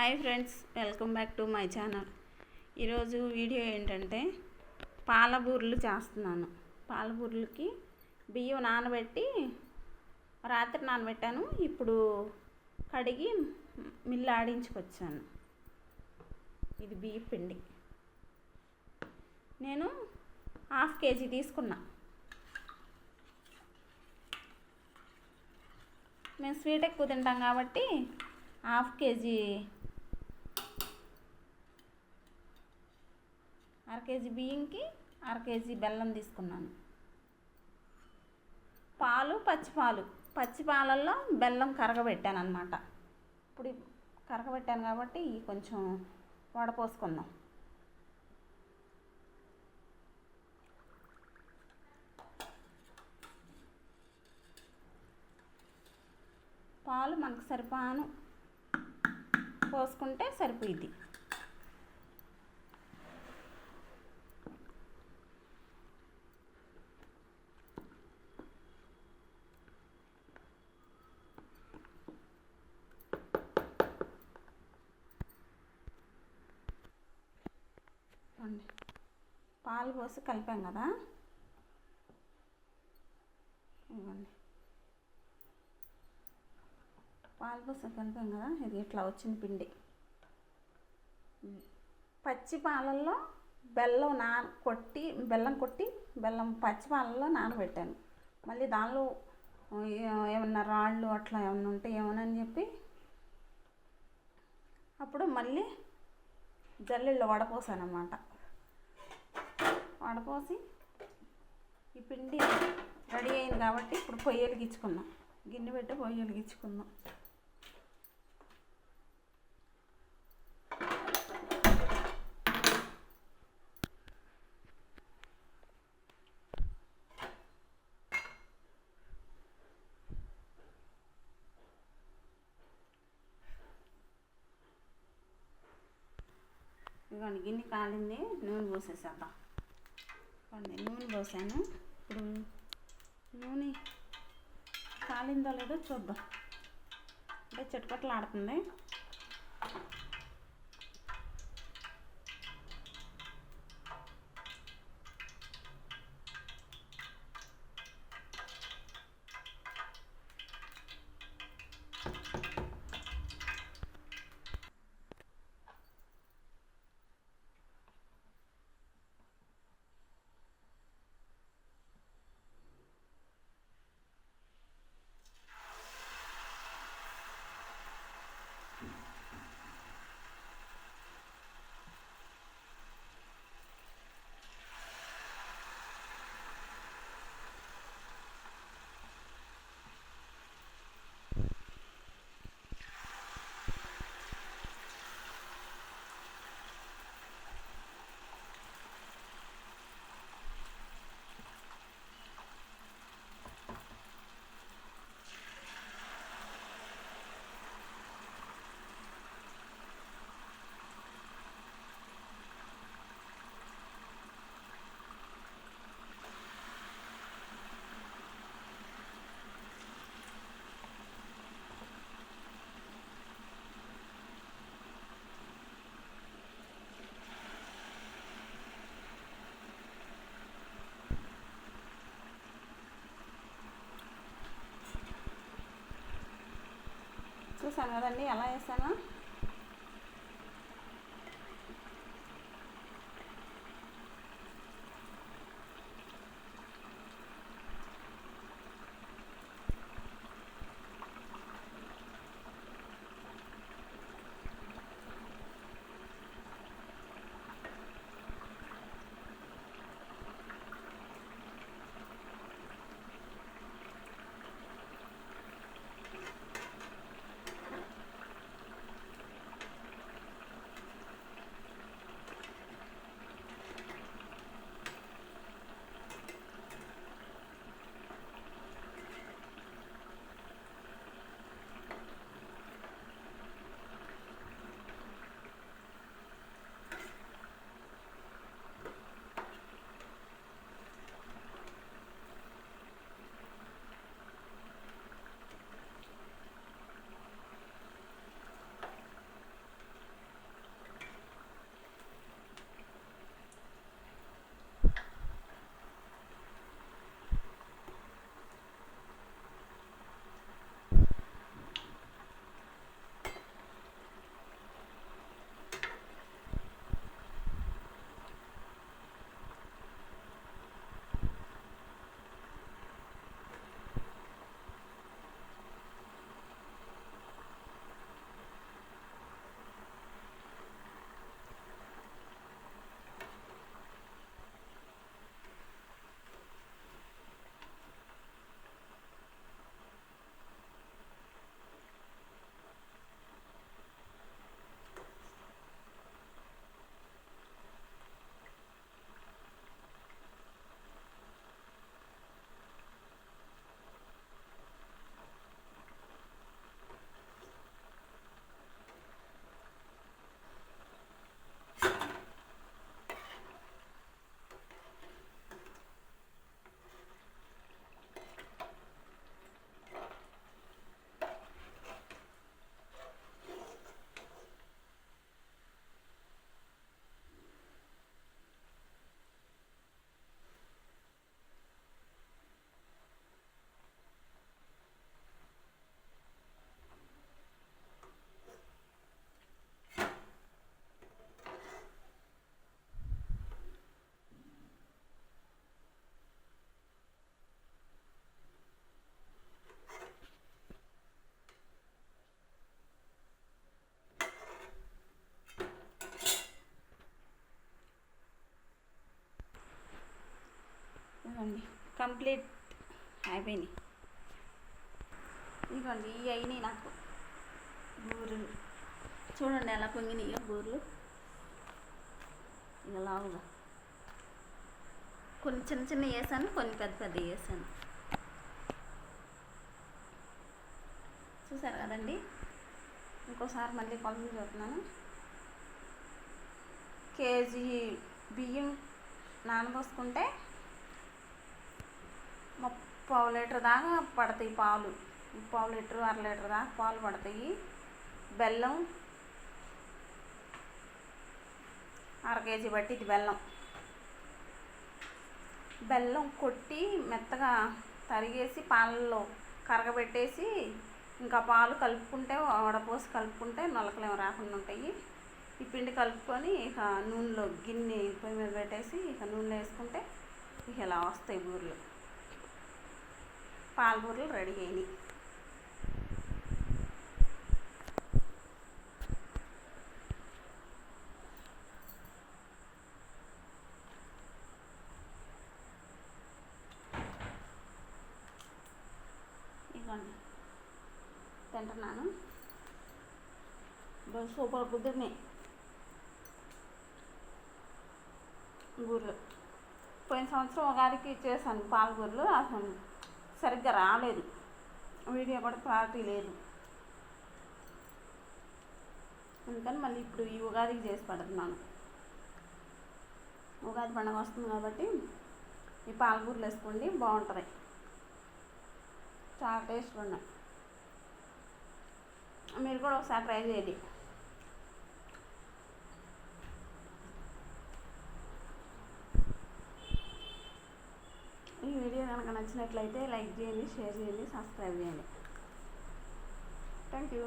Hi friends welcome back to my channel. ఈరోజు video ఏంటంటే పాలబూరలు చేస్తున్నాను. పాలబూరలకి బియ్యం నానబెట్టి రాత్రి నానబెట్టాను. ఇప్పుడు కడిగి మిల్లు ఆడించుకొచ్చాను. ఇది బియ్య పిండి. నేను హాఫ్ కేజీ తీసుకున్నా. మేము స్వీట్ ఎక్కువ తింటాం కాబట్టి హాఫ్ కేజీ అర కేజీ బియ్యంకి అర కేజీ బెల్లం తీసుకున్నాను. పాలు పచ్చిపాలు. పచ్చిపాలల్లో పచ్చి పాలల్లో బెల్లం కరగబెట్టాను అనమాట ఇప్పుడు కరగబెట్టాను కాబట్టి కొంచెం వడపోసుకుందాం. పాలు మనకు సరిపాను. పోసుకుంటే సరిపోయింది చూడండి. పాలు పోసి కలిపాం కదా? ఇవ్వండి. పాలు పోసి కలిపాం కదా? ఇది ఇట్లా వచ్చిన పిండి. పచ్చి పాలల్లో బెల్లం నా కొట్టి బెల్లం కొట్టి బెల్లం పచ్చి పాలల్లో నానబెట్టాను. మళ్ళీ దానిలో ఏమన్నా రాళ్ళు అట్లా ఏమన్నా ఉంటే ఏమోనని చెప్పి అప్పుడు మళ్ళీ జల్లెళ్ళు వడపోసాను అన్నమాట వడపోసి ఈ పిండి రెడీ అయింది కాబట్టి ఇప్పుడు పొయ్యి వెలిగించుకుందాం. గిన్నె పెట్టి పొయ్యి వెలిగించుకుందాం. ఇదిగోండి గిన్నె కాలింది నూనె పోసేసేద్దాం. ఇదిగోండి నూనె పోసాను. ఇప్పుడు నూనె కాలిందో లేదో చూద్దాం. అంటే చిటపట్లు చూసాను కదండి ఎలా వేసాను కంప్లీట్ అయిపోయినాయి. ఇదిగోండి ఇవి అయినాయి నాకు. బూరెలు. చూడండి ఎలా పొంగినాయో బూరెలు. ఇక లావుగా. కొన్ని చిన్న చిన్న వేసాను కొన్ని పెద్ద పెద్ద వేసాను. చూసారు కదండి? ఇంకోసారి మళ్ళీ కొలతలు చూస్తున్నాను కేజీ బియ్యం నానబోసుకుంటే పావు లీటర్ దాకా పడతాయి పాలు. పావు లీటర్ అర లీటర్ దాకా పాలు పడతాయి. బెల్లం అర కేజీ బట్టి ఇది బెల్లం. బెల్లం కొట్టి మెత్తగా తరిగేసి పాలల్లో కరగబెట్టేసి ఇంకా పాలు కలుపుకుంటే వడపోసి కలుపుకుంటే నొలకలేం రాకుండా ఉంటాయి. ఈ పిండి కలుపుకొని ఇక నూనెలో గిన్నె పొయ్యి మీద పెట్టేసి ఇక నూనెలో వేసుకుంటే ఇక ఇలా వస్తాయి బూరెలు. పాల రెడీ అయినాయి. ఇదిగోండి. తింటున్నాను. సూపర్ కుదిరినాయి. బూరెలు పోయిన సంవత్సరం ఉగాదికి చేశాను పాలకూరలు అసలు సరిగ్గా రాలేదు. వీడియో కూడా క్లారిటీ లేదు. అందుకని మళ్ళీ ఇప్పుడు ఈ ఉగాదికి చేసి పెడుతున్నాను. ఉగాది పండుగ వస్తుంది కాబట్టి ఈ పాలకూరలు వేసుకోండి బాగుంటుంది. చాలా టేస్ట్గా ఉన్నాయి మీరు కూడా ఒకసారి ట్రై చేయండి ఈ వీడియో కనుక నచ్చినట్లయితే లైక్ చేయండి షేర్ చేయండి సబ్స్క్రైబ్ చేయండి. Thank you